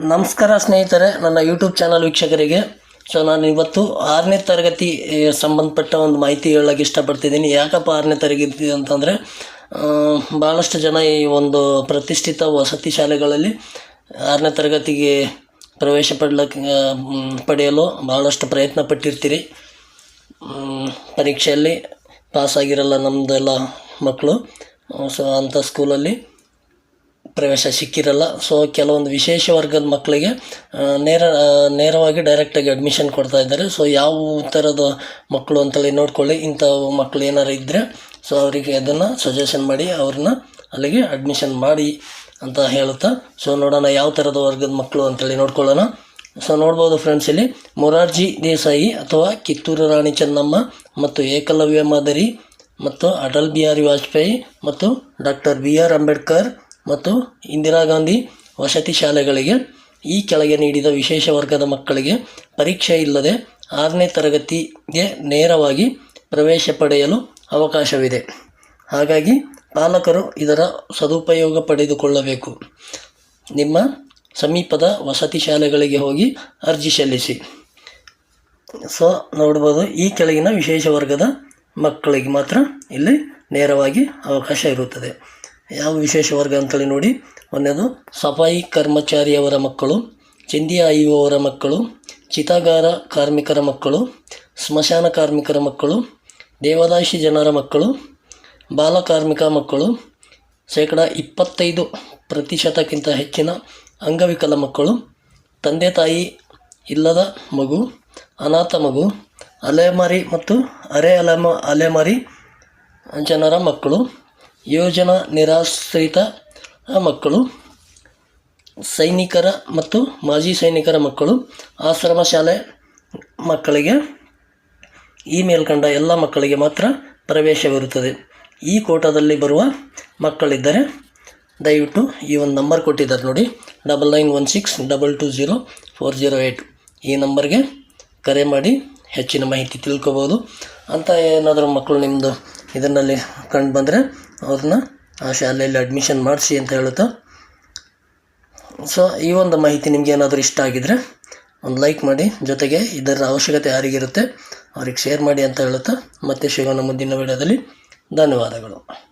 ನಮಸ್ಕಾರ ಸ್ನೇಹಿತರೆ, ನನ್ನ ಯೂಟ್ಯೂಬ್ ಚಾನಲ್ ವೀಕ್ಷಕರಿಗೆ. ಸೊ ನಾನು ಇವತ್ತು ಆರನೇ ತರಗತಿ ಸಂಬಂಧಪಟ್ಟ ಒಂದು ಮಾಹಿತಿ ಹೇಳೋಕ್ಕೆ ಇಷ್ಟಪಡ್ತಿದ್ದೀನಿ. ಯಾಕಪ್ಪ ಆರನೇ ತರಗತಿ ಅಂತಂದರೆ ಭಾಳಷ್ಟು ಜನ ಈ ಒಂದು ಪ್ರತಿಷ್ಠಿತ ವಸತಿ ಶಾಲೆಗಳಲ್ಲಿ ಆರನೇ ತರಗತಿಗೆ ಪ್ರವೇಶ ಪಡ್ಲಕ್ಕೆ ಪಡೆಯಲು ಭಾಳಷ್ಟು ಪ್ರಯತ್ನ ಪಟ್ಟಿರ್ತೀರಿ. ಪರೀಕ್ಷೆಯಲ್ಲಿ ಪಾಸ್ ಆಗಿರಲ್ಲ ನಮ್ಮದೆಲ್ಲ ಮಕ್ಕಳು ಸೊ ಅಂಥ ಸ್ಕೂಲಲ್ಲಿ ಪ್ರವೇಶ ಸಿಕ್ಕಿರಲ್ಲ. ಸೊ ಕೆಲವೊಂದು ವಿಶೇಷ ವರ್ಗದ ಮಕ್ಕಳಿಗೆ ನೇರ ನೇರವಾಗಿ ಡೈರೆಕ್ಟಾಗಿ ಅಡ್ಮಿಷನ್ ಕೊಡ್ತಾ ಇದ್ದಾರೆ. ಸೊ ಯಾವ ಥರದ ಮಕ್ಕಳು ಅಂತೇಳಿ ನೋಡ್ಕೊಳ್ಳಿ. ಇಂಥ ಮಕ್ಕಳು ಏನಾರು ಇದ್ದರೆ ಸೊ ಅವರಿಗೆ ಅದನ್ನು ಸಜೆಷನ್ ಮಾಡಿ, ಅವ್ರನ್ನ ಅಲ್ಲಿಗೆ ಅಡ್ಮಿಷನ್ ಮಾಡಿ ಅಂತ ಹೇಳುತ್ತಾ. ಸೊ ನೋಡೋಣ ಯಾವ ಥರದ ವರ್ಗದ ಮಕ್ಕಳು ಅಂತೇಳಿ ನೋಡ್ಕೊಳ್ಳೋಣ. ಸೊ ನೋಡ್ಬೋದು ಫ್ರೆಂಡ್ಸ್ ಇಲ್ಲಿ, ಮೊರಾರ್ಜಿ ದೇಸಾಯಿ ಅಥವಾ ಕಿತ್ತೂರು ರಾಣಿ ಚೆನ್ನಮ್ಮ ಮತ್ತು ಏಕಲವ್ಯ ಮಾದರಿ ಮತ್ತು ಅಟಲ್ ಬಿಹಾರಿ ವಾಜಪೇಯಿ ಮತ್ತು ಡಾಕ್ಟರ್ ಬಿ ಆರ್ ಅಂಬೇಡ್ಕರ್ ಮತ್ತು ಇಂದಿರಾ ಗಾಂಧಿ ವಸತಿ ಶಾಲೆಗಳಿಗೆ ಈ ಕೆಳಗೆ ನೀಡಿದ ವಿಶೇಷ ವರ್ಗದ ಮಕ್ಕಳಿಗೆ ಪರೀಕ್ಷೆ ಇಲ್ಲದೆ ಆರನೇ ತರಗತಿಗೆ ನೇರವಾಗಿ ಪ್ರವೇಶ ಪಡೆಯಲು ಅವಕಾಶವಿದೆ. ಹಾಗಾಗಿ ಪಾಲಕರು ಇದರ ಸದುಪಯೋಗ ಪಡೆದುಕೊಳ್ಳಬೇಕು. ನಿಮ್ಮ ಸಮೀಪದ ವಸತಿ ಶಾಲೆಗಳಿಗೆ ಹೋಗಿ ಅರ್ಜಿ ಸಲ್ಲಿಸಿ. ಸೊ, ನೋಡ್ಬೋದು, ಈ ಕೆಳಗಿನ ವಿಶೇಷ ವರ್ಗದ ಮಕ್ಕಳಿಗೆ ಮಾತ್ರ ಇಲ್ಲಿ ನೇರವಾಗಿ ಅವಕಾಶ ಇರುತ್ತದೆ. ಯಾವ ವಿಶೇಷ ವರ್ಗ ಅಂತೇಳಿ ನೋಡಿ. ಒಂದೇದು ಸಫಾಯಿ ಕರ್ಮಚಾರಿಯವರ ಮಕ್ಕಳು, ಚಿಂದಿ ಆಯುವವರ ಮಕ್ಕಳು, ಚಿತಾಗಾರ ಕಾರ್ಮಿಕರ ಮಕ್ಕಳು, ಸ್ಮಶಾನ ಕಾರ್ಮಿಕರ ಮಕ್ಕಳು ದೇವದಾಸಿ ಜನರ ಮಕ್ಕಳು, ಬಾಲ ಕಾರ್ಮಿಕ ಮಕ್ಕಳು, ಶೇಕಡ ಇಪ್ಪತ್ತೈದು ಪ್ರತಿಶತಕ್ಕಿಂತ ಹೆಚ್ಚಿನ ಅಂಗವಿಕಲ ಮಕ್ಕಳು, ತಂದೆ ತಾಯಿ ಇಲ್ಲದ ಮಗು, ಅನಾಥ ಮಗು, ಅಲೆಮಾರಿ ಮತ್ತು ಅರೆ ಅಲೆಮ, ಅಲೆಮಾರಿ ಜನರ ಮಕ್ಕಳು ಯೋಜನಾ ನಿರಾಶ್ರಿತ ಮಕ್ಕಳು, ಸೈನಿಕರ ಮತ್ತು ಮಾಜಿ ಸೈನಿಕರ ಮಕ್ಕಳು, ಆಶ್ರಮ ಶಾಲೆ ಮಕ್ಕಳಿಗೆ ಈ ಮೇಲ್ಕಂಡ ಎಲ್ಲ ಮಕ್ಕಳಿಗೆ ಮಾತ್ರ ಪ್ರವೇಶವಿರುತ್ತದೆ. ಈ ಕೋಟಾದಲ್ಲಿ ಬರುವ ಮಕ್ಕಳಿದ್ದರೆ ದಯವಿಟ್ಟು ಈ ಒಂದು ನಂಬರ್ ಕೊಟ್ಟಿದ್ದಾರೆ ನೋಡಿ. Double nine one six double two zero four zero eight ಈ ನಂಬರ್ಗೆ ಕರೆ ಮಾಡಿ ಹೆಚ್ಚಿನ ಮಾಹಿತಿ ತಿಳ್ಕೊಬೋದು. ಅಂತ ಏನಾದರೂ ಮಕ್ಕಳು ನಿಮ್ಮದು ಇದರಲ್ಲಿ ಕಂಡು ಬಂದರೆ ಅವ್ರನ್ನ ಆ ಶಾಲೆಯಲ್ಲಿ ಅಡ್ಮಿಷನ್ ಮಾಡಿಸಿ ಅಂತ ಹೇಳುತ್ತಾ? ಸೊ ಈ ಒಂದು ಮಾಹಿತಿ ನಿಮ್ಗೆ ಏನಾದರೂ ಇಷ್ಟ ಆಗಿದರೆ ಒಂದು ಲೈಕ್ ಮಾಡಿ, ಜೊತೆಗೆ ಇದರ ಅವಶ್ಯಕತೆ ಯಾರಿಗಿರುತ್ತೆ, ಅವ್ರಿಗೆ ಶೇರ್ ಮಾಡಿ ಅಂತ ಹೇಳುತ್ತಾ? ಮತ್ತೆ ಸಿಗೋಣ ಮುಂದಿನ ವಿಡಿಯೋದಲ್ಲಿ. ಧನ್ಯವಾದಗಳು.